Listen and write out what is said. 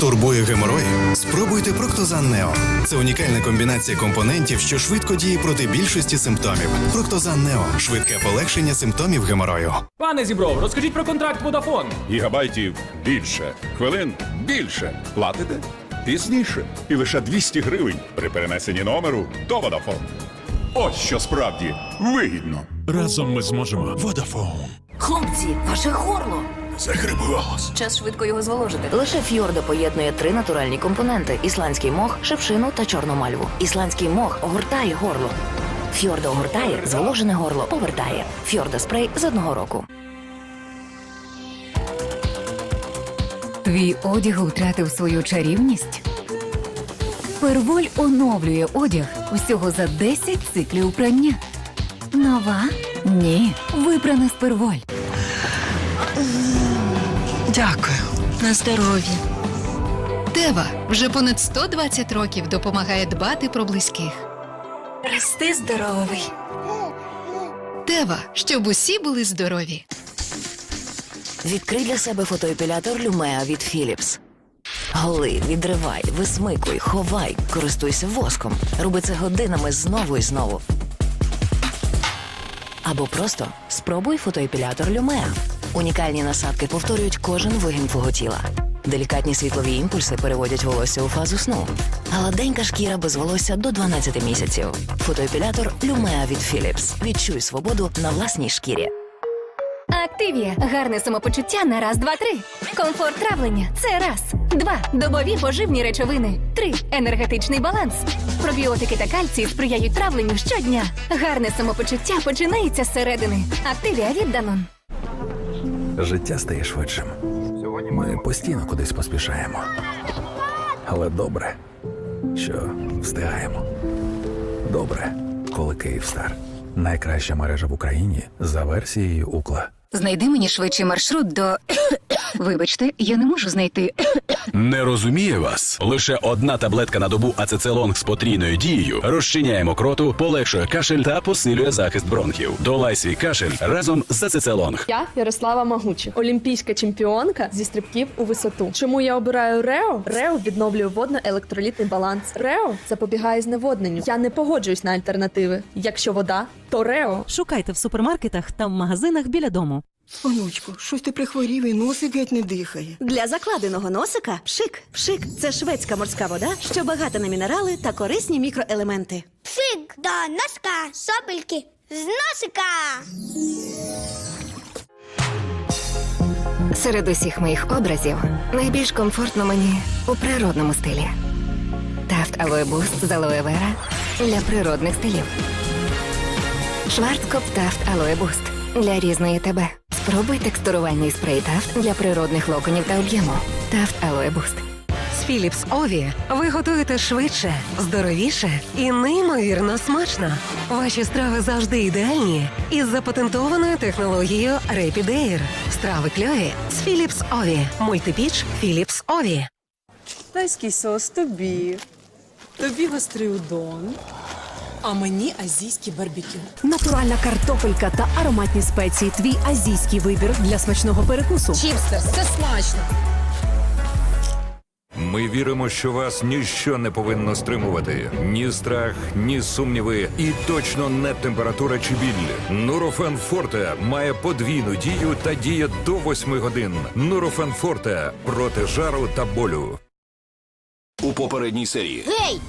Турбує геморой? Спробуйте Проктозан Нео. Це унікальна комбінація компонентів, що швидко діє проти більшості симптомів. Проктозан Нео швидке полегшення симптомів геморою. Пане Зібров, розкажіть про контракт Vodafone. Гігабайтів більше, хвилин більше. Платите пізніше. І лише 200 гривень при перенесенні номеру до Vodafone. Ось що справді вигідно. Разом ми зможемо. Водафон. Хлопці, ваше горло. Захрип голос. Час швидко його зволожити. Лише фьорда поєднує три натуральні компоненти: ісландський мох, шипшину та чорну мальву. Ісландський мох огортає горло. Фьорда огортає, зволожене горло повертає. Фьорда спрей з одного року. Твій одяг втратив свою чарівність? Перволь оновлює одяг усього за 10 циклів прання. Нова? Ні. Випрана з перволь. Дякую. На здоров'я. Тева вже понад 120 років допомагає дбати про близьких. Рости здоровий. Тева, щоб усі були здорові. Відкрий для себе фотоепілятор Lumea від Philips. Голи, відривай, висмикуй, ховай, користуйся воском. Роби це годинами знову і знову. Або просто спробуй фотоепілятор Lumea. Унікальні насадки повторюють кожен вигін твого тіла. Делікатні світлові імпульси переводять волосся у фазу сну. Гладенька шкіра без волосся до 12 місяців. Фотоепілятор Lumea від Philips. Відчуй свободу на власній шкірі. Активія. Гарне самопочуття на раз, два, три. Комфорт травлення. Це раз. Два. Добові поживні речовини. Три. Енергетичний баланс. Пробіотики та кальцій сприяють травленню щодня. Гарне самопочуття починається зсередини. Активія від Данон. Життя стає швидшим. Ми постійно кудись поспішаємо. Але добре, що встигаємо. Добре, коли Київстар. Найкраща мережа в Україні за версією Укла. Знайди мені швидший маршрут до. Вибачте, я не можу знайти. Не розуміє вас. Лише одна таблетка на добу ацецелонг з потрійною дією розчиняє мокроту, полегшує кашель та посилює захист бронхів. Долай свій кашель разом з ацецелонг. Я Ярослава Магучик, олімпійська чемпіонка зі стрибків у висоту. Чому я обираю Рео? Рео відновлює водно-електролітний баланс. Рео запобігає зневодненню. Я не погоджуюсь на альтернативи. Якщо вода, то Рео. Шукайте в супермаркетах та в магазинах біля дому. Онучко, щось ти прихворів і носик геть не дихає. Для закладеного носика пшик. Пшик це шведська морська вода, що багата на мінерали та корисні мікроелементи. Пшик до носка, сопельки з носика. Серед усіх моїх образів найбільш комфортно мені у природному стилі. Тафт Алоe Boost з алоe вера для природних стилів. Шварцкоп Тафт Алоe Boost для різної тебе. Спробуй текстурувальний спрей Тафт для природних локонів та об'єму. Тафт Алоe Boost. З Philips Ові ви готуєте швидше, здоровіше і неймовірно смачно. Ваші страви завжди ідеальні із запатентованою технологією Rapid Air. Страви кльові з Philips Ові. Мультипіч Philips Ові. Тайський сос тобі. Тобі гострий удон. А мені азійський барбекю. Натуральна картопелька та ароматні спеції. Твій азійський вибір для смачного перекусу. Чіпстерс, це смачно. Ми віримо, що вас ніщо не повинно стримувати. Ні страх, ні сумніви, і точно не температура чи біль. Нурофен Форте має подвійну дію та діє до 8 годин. Нурофен Форте проти жару та болю. У попередній серії Гей,